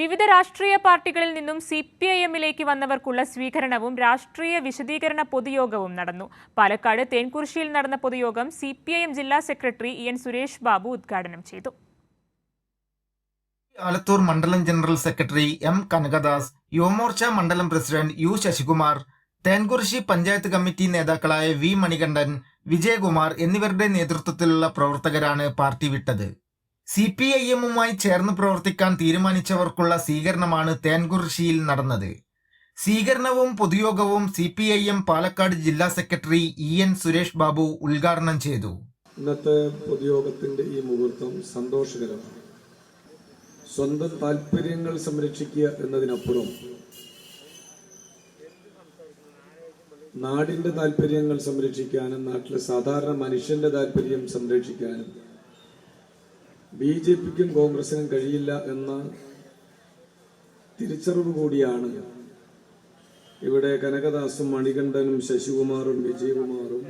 വിവിധ രാഷ്ട്രീയ പാർട്ടികളിൽ നിന്നും സി പി ഐ എമ്മിലേക്ക് വന്നവർക്കുള്ള സ്വീകരണവും രാഷ്ട്രീയ വിശദീകരണ പൊതുയോഗവും നടന്നു. പാലക്കാട് തേൻകുറിശ്ശിയിൽ നടന്ന പൊതുയോഗം സി പി ഐ എം ജില്ലാ secretary E N Suresh Babu ഉദ്ഘാടനം ചെയ്തു. ആലത്തൂർ മണ്ഡലം general secretary M Kanakadas Yuvamorcha മണ്ഡലം president U Sasikumar Thenkurissi panchayat committee നേതാക്കളായ വി മണികണ്ഠൻ വിജയകുമാർ എന്നിവരുടെ നേതൃത്വത്തിലുള്ള പ്രവർത്തകരാണ് പാർട്ടി വിട്ടത്. സി പി ഐ എമ്മുമായി ചേർന്ന് പ്രവർത്തിക്കാൻ തീരുമാനിച്ചവർക്കുള്ള സ്വീകരണമാണ് തേൻകുറിശിയിൽ നടന്നത്. സ്വീകരണവും പൊതുയോഗവും C P I M Palakkad ജില്ലാ secretary E N Suresh Babu ഉദ്ഘാടനം ചെയ്തു. ഇന്നത്തെ പൊതുയോഗത്തിന്റെ ഈ മുഹൂർത്തം സന്തോഷകരമാണ്. സ്വന്തം താല്പര്യങ്ങൾ സംരക്ഷിക്കുക എന്നതിനപ്പുറം നാടിന്റെ താല്പര്യങ്ങൾ സംരക്ഷിക്കാനും നാട്ടിലെ സാധാരണ മനുഷ്യന്റെ താല്പര്യം സംരക്ഷിക്കാനും ബി ജെ പിക്കും കോൺഗ്രസിനും കഴിയില്ല എന്ന തിരിച്ചറിവ് കൂടിയാണ് ഇവിടെ കനകദാസും മണികണ്ഠനും ശശികുമാറും വിജയകുമാറും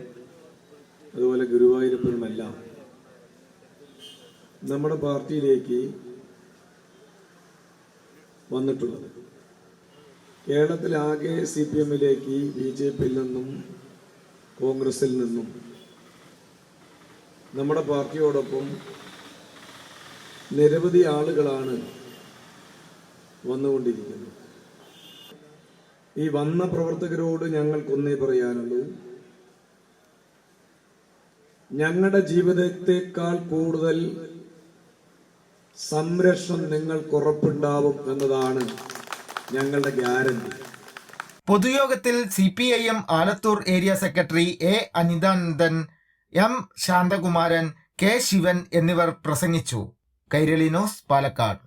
അതുപോലെ ഗുരുവായൂരപ്പനുമെല്ലാം. നമ്മുടെ പാർട്ടിയിലേക്ക് വന്നിട്ടുള്ളത്. കേരളത്തിലാകെ സി പി എമ്മിലേക്ക് ബി ജെ പിയിൽ നിന്നും കോൺഗ്രസിൽ നിന്നും നമ്മുടെ പാർട്ടിയോടൊപ്പം നിരവധി ആളുകളാണ് വന്നുകൊണ്ടിരിക്കുന്നത്. ഈ വന്ന പ്രവർത്തകരോട് ഞങ്ങൾക്കൊന്നേ പറയാനുള്ളൂ. ഞങ്ങളുടെ ജീവിതത്തെക്കാൾ കൂടുതൽ സംരക്ഷണം നിങ്ങൾക്ക് ഉറപ്പുണ്ടാവും എന്നതാണ് ഞങ്ങളുടെ ഗ്യാരണ്ടി. പൊതുയോഗത്തിൽ C P I M Alathur area secretary A Anithanandan M Santhakumaran K Sivan എന്നിവർ പ്രസംഗിച്ചു. കൈരളി ന്യൂസ് പാലക്കാട്.